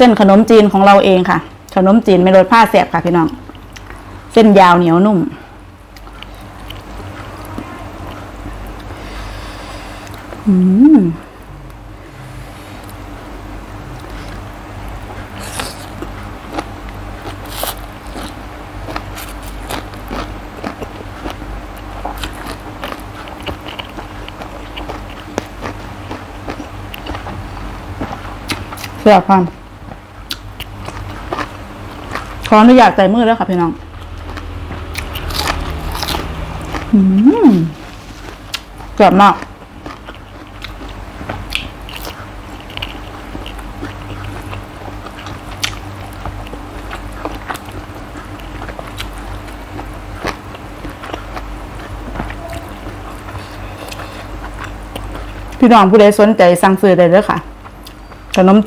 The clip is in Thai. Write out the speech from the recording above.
เส้นขนมจีนของเราเองค่ะ ขนมจีนไม่โรสผ้าแสบค่ะพี่น้อง เส้นยาวเหนียวนุ่ม อืมเสียควา ขออนุญาตใส่มือแล้วค่ะพี่น้องอืมเกือบมากพี่น้องผู้ใดสนใจสั่งซื้อได้เลยค่ะขนม